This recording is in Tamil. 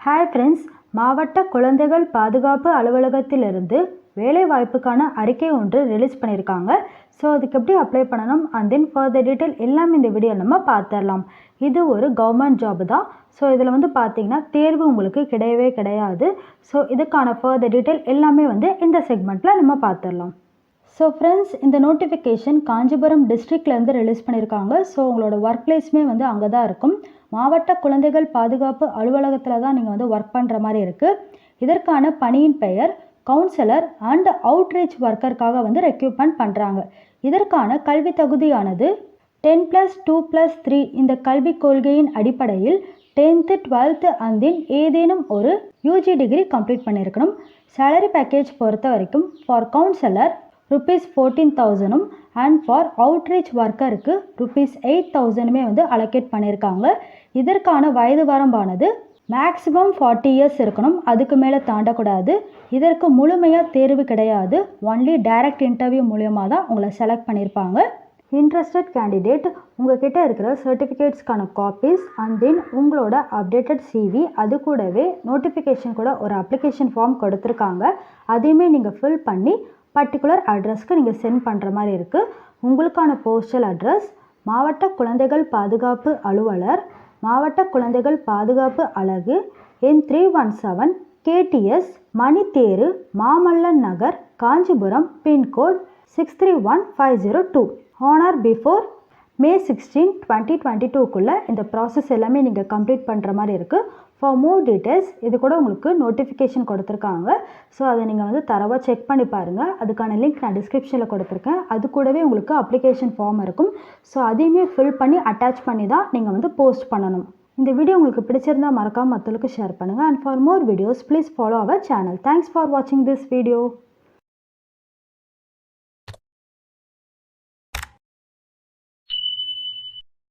ஹாய் ஃப்ரெண்ட்ஸ் மாவட்ட குழந்தைகள் பாதுகாப்பு அலுவலகத்திலிருந்து வேலைவாய்ப்புக்கான அறிக்கை ஒன்று ரிலீஸ் பண்ணியிருக்காங்க. ஸோ அதுக்கு எப்படி அப்ளை பண்ணணும்? அண்ட் தென் ஃபர்தர் டீட்டெயில் எல்லாமே இந்த வீடியோ நம்ம பார்த்துடலாம். இது ஒரு கவர்மெண்ட் ஜாப் தான். ஸோ இதில் வந்து பார்த்திங்கன்னா தேர்வு உங்களுக்கு கிடையவே கிடையாது. ஸோ இதுக்கான ஃபர்தர் டீட்டெயில் எல்லாமே வந்து இந்த செக்மெண்ட்டில் நம்ம பார்த்துடலாம். ஸோ ஃப்ரெண்ட்ஸ் இந்த நோட்டிஃபிகேஷன் காஞ்சிபுரம் டிஸ்ட்ரிக்ட்லேருந்து ரிலீஸ் பண்ணியிருக்காங்க ஸோ உங்களோட ஒர்க் பிளேஸுமே வந்து அங்கே தான் இருக்கும். மாவட்ட குழந்தைகள் பாதுகாப்பு அலுவலகத்தில் தான் நீங்கள் வந்து ஒர்க் பண்ணுற மாதிரி இருக்குது இதற்கான பணியின் பெயர் கவுன்சிலர் அண்ட் அவுட்ரீச் ஒர்க்கருக்காக வந்து ரெக்யூப்மெண்ட் பண்ணுறாங்க இதற்கான கல்வி தகுதியானது ten plus two plus three இந்த கல்விக் கொள்கையின் அடிப்படையில் டென்த்து டுவெல்த்து அண்ட் தென் ஏதேனும் ஒரு யூஜி டிகிரி கம்ப்ளீட் பண்ணியிருக்கணும் சேலரி பேக்கேஜ் பொறுத்த வரைக்கும் ஃபார் கவுன்சிலர் ருபீஸ் ஃபோர்டீன் தௌசண்டும் அண்ட் ஃபார் அவுட்ரீச் ஒர்க்கருக்கு ருபீஸ் எயிட் தௌசண்டுமே வந்து அலோகேட் பண்ணியிருக்காங்க இதற்கான வயது வரம்பானது மேக்ஸிமம் ஃபார்ட்டி இயர்ஸ் இருக்கணும் அதுக்கு மேலே தாண்டக்கூடாது. இதற்கு முழுமையாக தேர்வு கிடையாது. ஒன்லி டைரக்ட் இன்டர்வியூ மூலியமாக தான் உங்களை செலக்ட் பண்ணியிருப்பாங்க இன்ட்ரெஸ்டட் கேண்டிடேட் உங்ககிட்ட இருக்கிற சர்டிஃபிகேட்ஸ்க்கான காப்பீஸ் அண்ட் தென் உங்களோட அப்டேட்டட் சிவி அது கூடவே நோட்டிஃபிகேஷன் கூட ஒரு அப்ளிகேஷன் ஃபார்ம் கொடுத்துருக்காங்க. அதையுமே நீங்கள் ஃபில் பண்ணி பர்டிகுலர் அட்ரஸ்க்கு நீங்கள் சென்ட் பண்ணுற மாதிரி இருக்குது உங்களுக்கான போஸ்டல் அட்ரஸ் மாவட்ட குழந்தைகள் பாதுகாப்பு அலுவலர் மாவட்ட குழந்தைகள் பாதுகாப்பு அலகு எண் three one seven KTS Manitheru Mamallan Nagar Kanchipuram pincode six three one five zero two on or before May sixteen twenty twenty டூக்குள்ளே இந்த ப்ராசஸ் எல்லாமே நீங்கள் கம்ப்ளீட் பண்ணுற மாதிரி இருக்குது ஃபார் மோர் டீட்டெயில்ஸ் இது கூட உங்களுக்கு நோட்டிஃபிகேஷன் கொடுத்துருக்காங்க. ஸோ அதை நீங்கள் வந்து தரவாக செக் பண்ணி பாருங்கள் அதுக்கான லிங்க் நான் டிஸ்கிரிப்ஷனில் கொடுத்துருக்கேன். அது கூடவே உங்களுக்கு அப்ளிகேஷன் ஃபார்ம் இருக்கும். ஸோ அதையுமே ஃபில் பண்ணி அட்டாச் பண்ணி தான் நீங்கள் வந்து போஸ்ட் பண்ணணும். இந்த வீடியோ உங்களுக்கு பிடிச்சிருந்தா மறக்காம மற்றவங்களுக்கு ஷேர் பண்ணுங்கள் and for more videos please follow our channel thanks for வாட்சிங் திஸ் வீடியோ